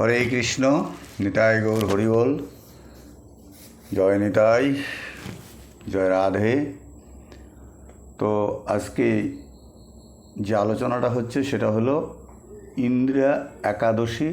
হরে কৃষ্ণ, নিতাই গৌর হরিবল জয় নিতাই, জয় রাধে। তো আজকে যে আলোচনাটা হচ্ছে সেটা হলো ইন্দিরা একাদশী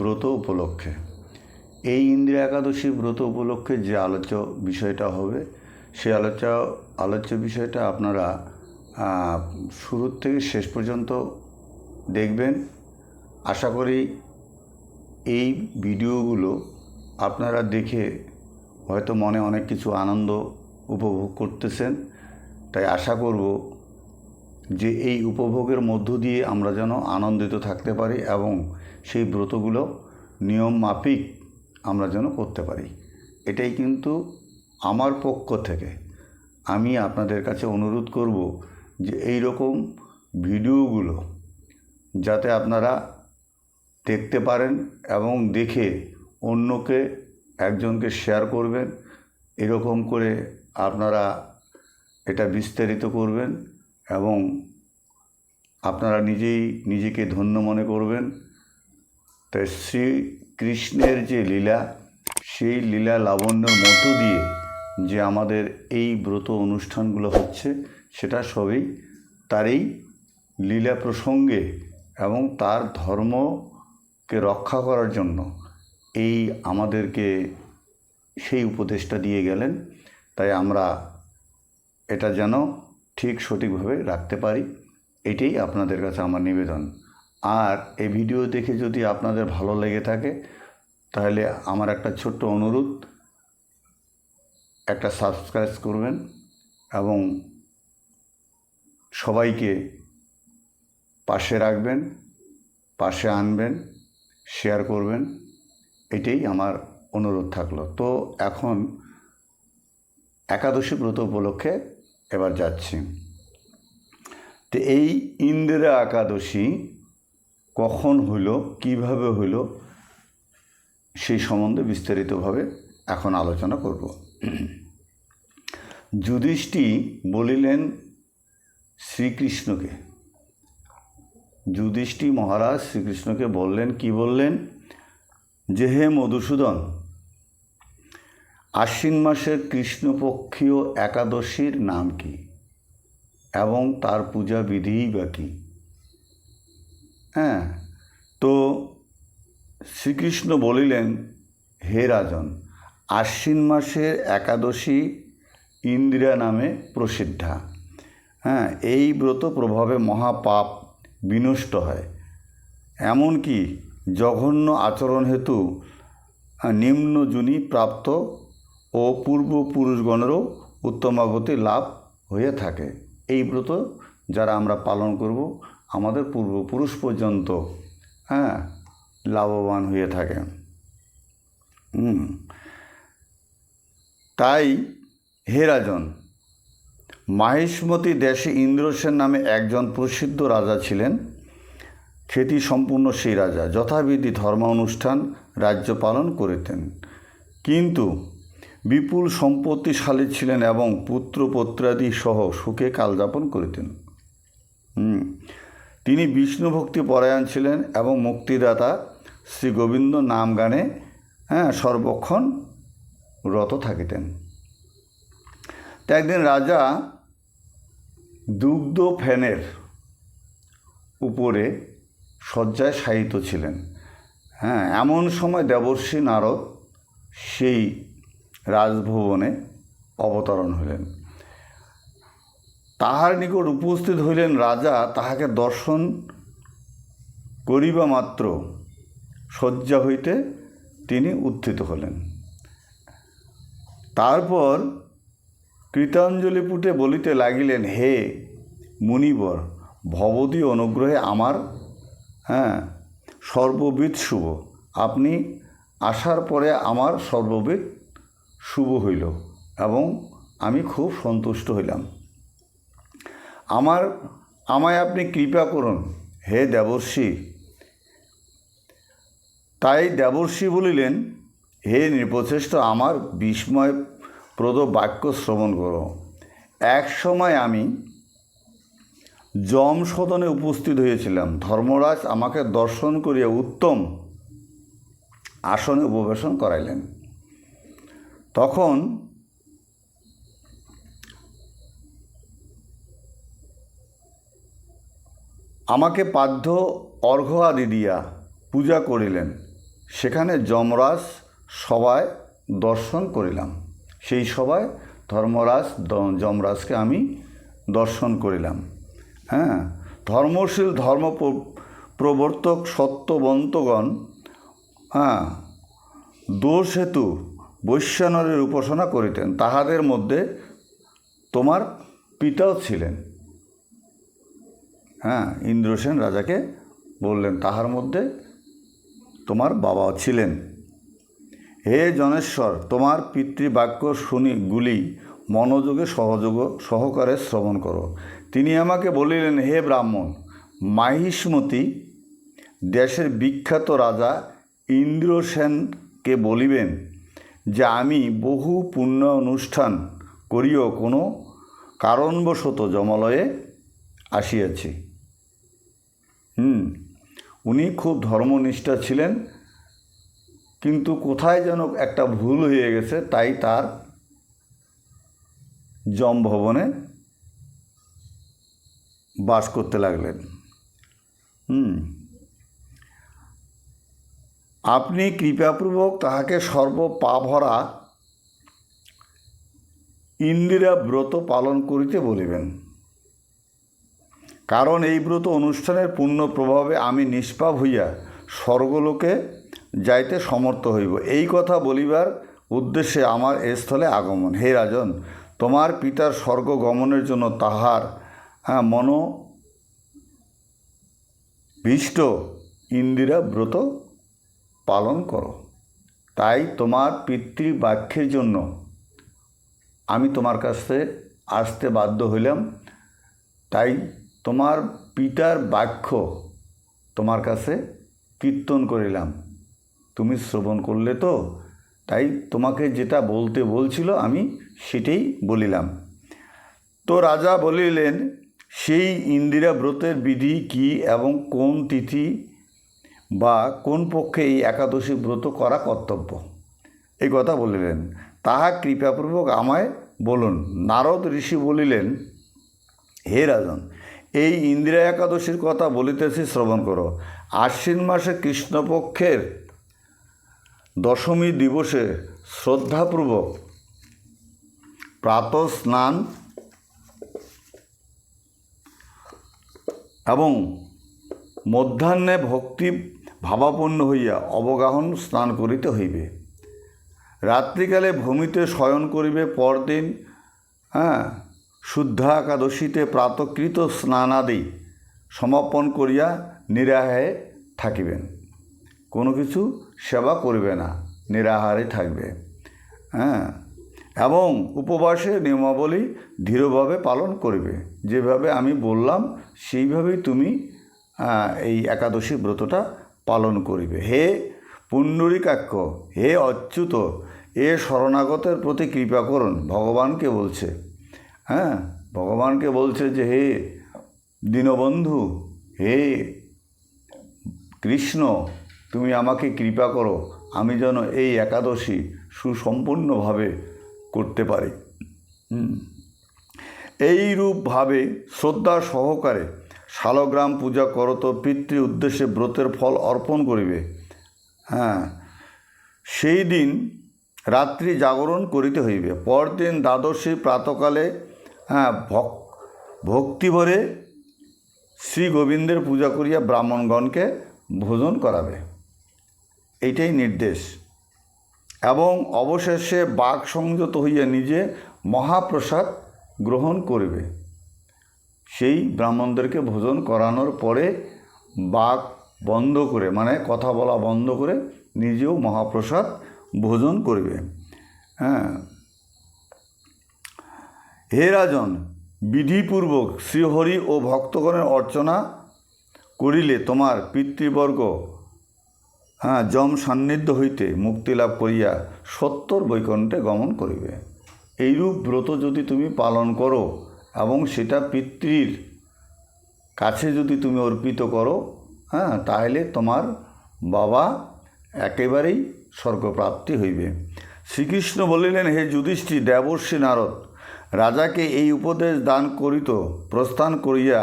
ব্রত উপলক্ষে। এই ইন্দ্রিয়া একাদশী ব্রত উপলক্ষে যে আলোচ্য বিষয়টা হবে, সেই আলোচ্য আলোচ্য বিষয়টা আপনারা শুরুর থেকে শেষ পর্যন্ত দেখবেন। আশা করি এই ভিডিওগুলো আপনারা দেখে হয়তো মনে অনেক কিছু আনন্দ উপভোগ করতেছেন। তাই আশা করব যে এই উপভোগের মধ্য দিয়ে আমরা যেন আনন্দিত থাকতে পারি এবং সেই ব্রতগুলো নিয়ম মাফিক আমরা যেন করতে পারি। এটাই কিন্তু আমার পক্ষ থেকে আমি আপনাদের কাছে অনুরোধ করব যে এই রকম ভিডিওগুলো যাতে আপনারা দেখতে পারেন এবং দেখে অন্যকে একজনকে শেয়ার করবেন। এরকম করে আপনারা এটা বিস্তারিত করবেন এবং আপনারা নিজেই নিজেকে ধন্য মনে করবেন। তাই শ্রীকৃষ্ণের যে লীলা, সেই লীলা লাবণ্যর মধ্য দিয়ে যে আমাদের এই ব্রত অনুষ্ঠানগুলো হচ্ছে, সেটা সবই তারই লীলা প্রসঙ্গে এবং তার ধর্মকে রক্ষা করার জন্য এই আমাদেরকে সেই উপদেশটা দিয়ে গেলেন। তাই আমরা এটা যেন ঠিক সঠিকভাবে রাখতে পারি, এটাই আপনাদের কাছে আমার নিবেদন। আর এই ভিডিও দেখে যদি আপনাদের ভালো লেগে থাকে, তাহলে আমার একটা ছোট্ট অনুরোধ, একটা সাবস্ক্রাইব করবেন এবং সবাইকে পাশে রাখবেন, পাশে আনবেন। শেয়ার করবেন। এটাই আমার অনুরোধ থাকল। তো এখন একাদশী ব্রত উপলক্ষে এবার যাচ্ছি। তো এই ইন্দিরা একাদশী কখন হলো, কীভাবে হলো, সেই সম্বন্ধে বিস্তারিতভাবে এখন আলোচনা করব। যুধিষ্ঠি বলিলেন শ্রীকৃষ্ণকে যুধিষ্ঠি মহারাজ শ্রীকৃষ্ণকে বললেন, কি বললেন? যে হে মধুসূদন, আশ্বিন মাসের কৃষ্ণপক্ষীয় একাদশীর নাম কি এবং তার পূজা বিধিই বা কী? হ্যাঁ তো শ্রীকৃষ্ণ বলিলেন, হে রাজন, আশ্বিন মাসের একাদশী ইন্দিরা নামে প্রসিদ্ধা। হ্যাঁ এই ব্রত প্রভাবে মহাপাপ বিনষ্ট হয়। এমনকি জঘন্য আচরণ হেতু নিম্ন নিম্নজনী প্রাপ্ত ও পূর্বপুরুষগণেরও উত্তমাগতি লাভ হয়ে থাকে। এই ব্রত যারা আমরা পালন করব, আমাদের পূর্বপুরুষ পর্যন্ত হ্যাঁ লাভবান হয়ে থাকে। তাই হে রাজন মাহেশমতি দেশে ইন্দ্রসেন নামে একজন প্রসিদ্ধ রাজা ছিলেন। খ্যাতি সম্পূর্ণ সেই রাজা, যথাবিধি ধর্মানুষ্ঠান রাজ্য পালন করিতেন। কিন্তু বিপুল সম্পত্তিশালী ছিলেন এবং পুত্র পুত্রপত্রাদি সহ সুখে কালযাপন করিতেন। তিনি বিষ্ণু ভক্তি পরায়ণ ছিলেন এবং মুক্তিদাতা শ্রী গোবিন্দ নাম গানে হ্যাঁ সর্বক্ষণ রত থাকিতেন। তো একদিন রাজা দুগ্ধ ফ্যানের উপরে শয্যায় শায়িত ছিলেন। হ্যাঁ এমন সময় দেবর্ষী নারদ সেই রাজভবনে অবতরণ হলেন। তাহার নিকট উপস্থিত হইলেন রাজা, তাহাকে দর্শন করিবা মাত্র শয্যা হইতে তিনি উত্থিত হলেন। তারপর কৃতাঞ্জলি পুটে বলিতে লাগিলেন, হে মুনিবর, ভবতী অনুগ্রহে আমার হ্যাঁ সর্ববিদ শুভ। আপনি আসার পরে আমার সর্ববিদ শুভ হইল এবং আমি খুব সন্তুষ্ট হইলাম। আমার, আমায় আপনি কৃপা করুন, হে দেবর্ষি। তাই দেবর্ষি বলিলেন, হে নৃপচেষ্ট আমার বিস্ময়প্রদ বাক্য শ্রবণ করো। এক সময় আমি যম সদনে উপস্থিত হয়েছিলাম। ধর্মরাজ আমাকে দর্শন করিয়া উত্তম আসনে উপবেশন করাইলেন। তখন আমাকে পাদ্য অর্ঘ্য আদি দিয়া পূজা করিলেন। সেখানে যমরাজ সবাই দর্শন করিলাম। সেই সভায় ধর্মরাজ যমরাজকে আমি দর্শন করিলাম। হ্যাঁ? ধর্মশীল ধর্ম প্র- প্রবর্তক সত্যবন্তগণ হ্যাঁ দোষ হেতু বৈশ্যানরের উপাসনা করিতেন। তাহাদের মধ্যে তোমার পিতাও ছিলেন। হ্যাঁ ইন্দ্রসেন রাজাকে বললেন, তাহার মধ্যে তোমার বাবাও ছিলেন। হে জনেশ্বর, তোমার পিতৃবাক্য শুনি, গুলি। মনোযোগে সহযোগ, সহকারে শ্রবণ করো। তিনি আমাকে বলিলেন, হে ব্রাহ্মণ, মাহিষ্মতি, দেশের বিখ্যাত রাজা ইন্দ্রসেনকে বলিবেন যে, আমি বহু পুণ্য অনুষ্ঠান করিও, কোনো কারণবশত জমালয়ে আসিয়াছি। হুম, উনি খুব ধর্মনিষ্ঠা ছিলেন। কিন্তু কোথায় যেন একটা ভুল হয়ে গেছে, তাই তার জম ভবনে বাস করতে লাগলেন। হুম। আপনি কৃপাপূর্বক তাহাকে সর্বপাভরা ইন্দিরা ব্রত পালন করিতে বলিবেন। কারণ এই ব্রত অনুষ্ঠানের পূর্ণ প্রভাবে আমি নিষ্পাপ হইয়া স্বর্গলোকে যাইতে সমর্থ হইব। এই কথা বলিবার উদ্দেশ্যে আমার স্থলে আগমন। হে রাজন তোমার পিতার স্বর্গ গমনের জন্য তাহার হ্যাঁ, মন ভীষ্ট ইন্দিরা ব্রত পালন করো। তাই তোমার পিতৃবাক্যের জন্য আমি তোমার কাছে আসতে বাধ্য হইলাম। তাই তোমার পিতার বাক্য তোমার কাছে কীর্তন করিলাম। তুমি শ্রবণ করলে তো? তাই তোমাকে যেটা বলতে বলছিল আমি সেটাই বলিলাম। তো রাজা বলিলেন, সেই ইন্দিরা ব্রতের বিধি কি এবং কোন তিথি বা কোন পক্ষে এই একাদশী ব্রত করা কর্তব্য? এই কথা বলিলেন। তাহা কৃপাপূর্বক আমায় বলুন। নারদ ঋষি বলিলেন, হে রাজন, এই ইন্দিরা একাদশীর কথা বলিতেছি শ্রবণ করো। আশ্বিন মাসে কৃষ্ণপক্ষের দশমী দিবসে শ্রদ্ধাপূর্বক প্রাতঃ স্নান এবং মধ্যাহ্নে ভক্তি ভাবাপন্ন হইয়া অবগাহন স্নান করিতে হইবে। রাত্রিকালে ভূমিতে শয়ন করিবে, পরদিন হ্যাঁ শুদ্ধা একাদশীতে প্রাতকৃত স্নানাদি সমাপন করিয়া নিরাহে থাকিবেন। কোনো কিছু সেবা করবে না, নিরাহারে থাকবে। হ্যাঁ? এবং উপবাসে নিয়মাবলী দৃঢ়ভাবে পালন করবে। যেভাবে আমি বললাম, সেইভাবেই তুমি এই একাদশী ব্রতটা পালন করিবে। হে পুণ্ডরিকাক্ষ, হে অচ্যুত, এ শরণাগতের প্রতি কৃপা করুন, ভগবানকে বলছে। হ্যাঁ? ভগবানকে বলছে যে, হে দীনবন্ধু, হে কৃষ্ণ তুমি আমাকে কৃপা করো, আমি যেন এই একাদশী সুসম্পূর্ণভাবে করতে পারি। হুম। এইরূপভাবে শ্রদ্ধা সহকারে শালগ্রাম পূজা করত পিতৃ উদ্দেশ্যে ব্রতের ফল অর্পণ করিবে। হ্যাঁ সেই দিন রাত্রি জাগরণ করিতে হইবে। পরদিন দ্বাদশী প্রাতকালে হ্যাঁ ভক ভক্তিভরে শ্রী গোবিন্দের পূজা করিয়া ব্রাহ্মণগণকে ভোজন করাবে। এইটাই নির্দেশ। এবং অবশেষে বাক সংযত হইয়া নিজে মহাপ্রসাদ গ্রহণ করবে। সেই ব্রাহ্মণদেরকে ভোজন করানোর পরে বাক বন্ধ করে মানে কথা বলা বন্ধ করে নিজেও মহাপ্রসাদ ভোজন করবে। হ্যাঁ। হে রাজন, বিধিপূর্বক শ্রীহরি ও ভক্তগণের অর্চনা করিলে তোমার পিতৃবর্গ হ্যাঁ যম সান্নিধ্য হইতে মুক্তি লাভ করিয়া সত্তর বৈকুণ্ঠে গমন করিবে। এইরূপ ব্রত যদি তুমি পালন করো এবং সেটা পিতৃর কাছে যদি তুমি অর্পিত করো হ্যাঁ তাহলে তোমার বাবা একেবারেই স্বর্গপ্রাপ্তি হইবে। শ্রীকৃষ্ণ বলিলেন, হে যুধিষ্ঠি দেবর্ষী নারদ, রাজাকে এই উপদেশ দান করিত, প্রস্থান করিয়া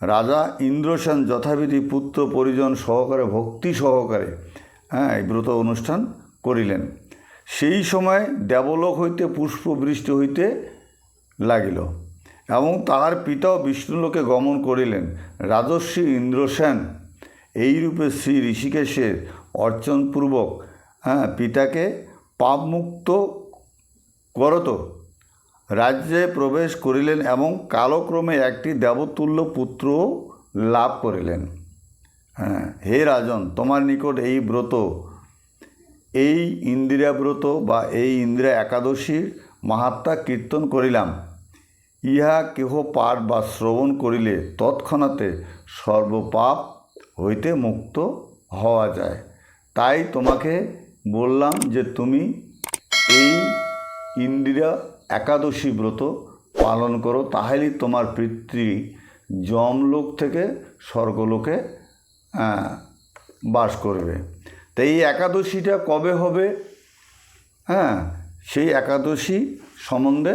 রাজা ইন্দ্রসেন যথাবিধি পুত্র পরিজন সহকারে, ভক্তি সহকারে হ্যাঁ এই ব্রত অনুষ্ঠান করিলেন। সেই সময় দেবলোক হইতে পুষ্পবৃষ্টি হইতে লাগিল এবং তাহার পিতাও বিষ্ণুলোকে গমন করিলেন। রাজস্বী ইন্দ্রসেন এইরূপে শ্রী ঋষিকেশের অর্চনপূর্বক হ্যাঁ পিতাকে পাপমুক্ত করত। রাজ্যে প্রবেশ করিলেন এবং কালক্রমে একটি দেবতুল্য পুত্র লাভ করিলেন। হ্যাঁ হে রাজন, তোমার নিকট এই ব্রত, এই ইন্দিরা ব্রত বা এই ইন্দিরা একাদশীর মাহাত্মা কীর্তন করিলাম। ইহা কেহ পাঠ বা শ্রবণ করিলে তৎক্ষণাতে সর্বপাপ হইতে মুক্ত হওয়া যায়। তাই তোমাকে বললাম যে তুমি এই ইন্দিরা একাদশী ব্রত পালন করো, তাহলেই তোমার পিতৃ যমলোক থেকে স্বর্গলোকে বাস করবে। তো এই একাদশীটা কবে হবে? হ্যাঁ সেই একাদশী সম্বন্ধে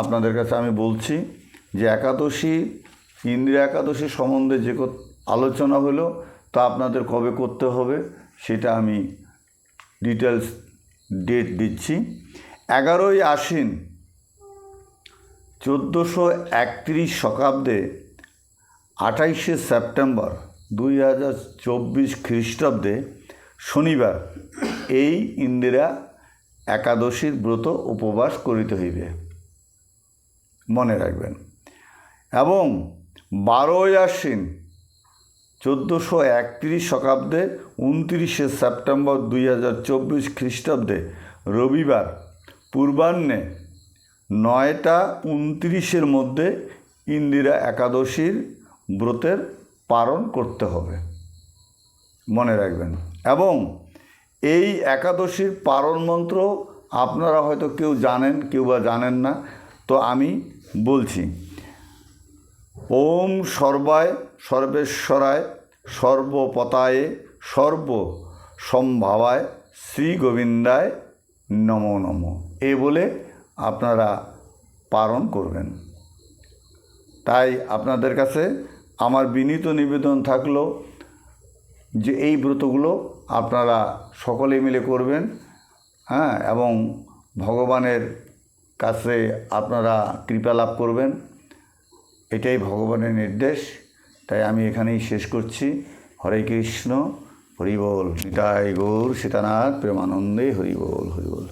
আপনাদের কাছে আমি বলছি যে একাদশী, ইন্দিরা একাদশী সম্বন্ধে যে আলোচনা হলো তা আপনাদের কবে করতে হবে সেটা আমি ডিটেলস ডেট দিচ্ছি। এগারোই আশ্বিন চোদ্দোশো একত্রিশ শতাব্দে আঠাইশে সেপ্টেম্বর দুই হাজার চব্বিশ খ্রিস্টাব্দে শনিবার এই ইন্দিরা একাদশীর ব্রত উপবাস করিতে হইবে। মনে রাখবেন। এবং বারোই আশ্বিন চোদ্দোশো একত্রিশ শতাব্দে উনত্রিশে সেপ্টেম্বর দুই হাজার চব্বিশ খ্রিস্টাব্দে রবিবার পূর্বাহ্নে নয়টা উনত্রিশের মধ্যে ইন্দিরা একাদশীর ব্রতের পালন করতে হবে। মনে রাখবেন। এবং এই একাদশীর পারণ মন্ত্র আপনারা হয়তো কেউ জানেন, কেউ বা জানেন না। তো আমি বলছি, ওম সর্বায় সর্বেশ্বরায় সর্বপতায়ে সর্ব সম্ভাবায় শ্রী গোবিন্দায় নমো নমো। এ বলে আপনারা পালন করবেন। তাই আপনাদের কাছে আমার বিনীত নিবেদন থাকল যে এই ব্রতগুলো আপনারা সকলে মিলে করবেন হ্যাঁ এবং ভগবানের কাছে আপনারা কৃপা লাভ করবেন। এটাই ভগবানের নির্দেশ। তাই আমি এখানেই শেষ করছি। হরে কৃষ্ণ হরিবোল নিতাই গৌর, সীতানাথ, প্রেমানন্দে হরিবোল হরিবোল